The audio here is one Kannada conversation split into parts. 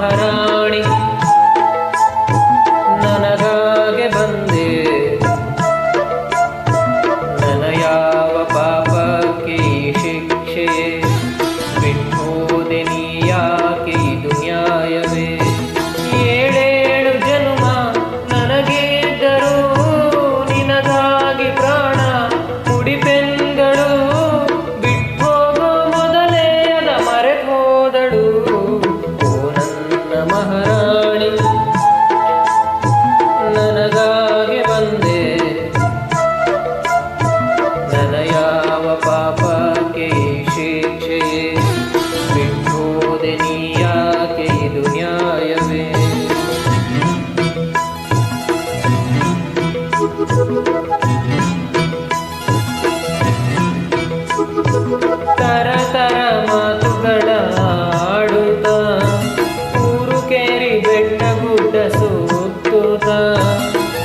হারা ಪಾಪಕ್ಕೆ ಶಿಕ್ಷೆ. ಬಿಟ್ಟೋದೆ ನೀಯಾಕೆ ಇದು ನ್ಯಾಯವೇ. ತರ ತರ ಮಾತುಗಳ ಆಡುತ್ತ ಕೇರಿ ಬೆಟ್ಟ ಗುಡ್ಡ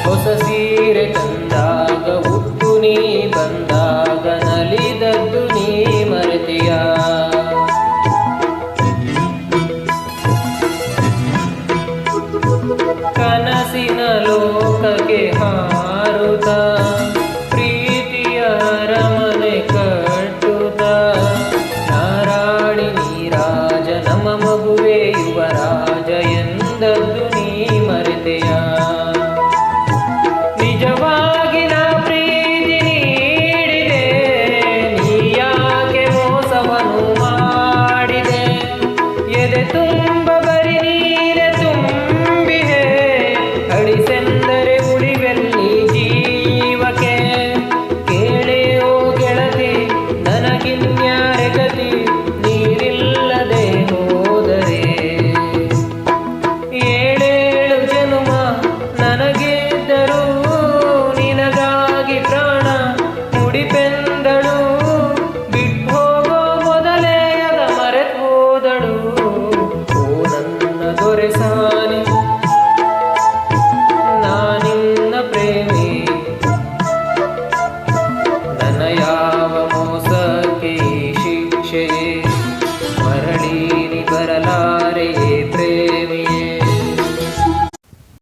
ಹೊಸ ಸೀರೆ ತಂದಾಗ ಉಟ್ಟು ನೀ ಲೋಕಕ್ಕೆ ಹಾರುತ ಪ್ರೀತಿಯ ರಮನೆ ಕಟ್ಟುತ ನಾರಾಯಣಿ ನೀರಾಜ ನಮ ಮಗುವೆ ಯುವರಾಜ ಎಂದದ್ದು ನೀ ಮರೆತೆಯ. ಮಾಡಿದೆ? ಎದೆ ತುಂಬ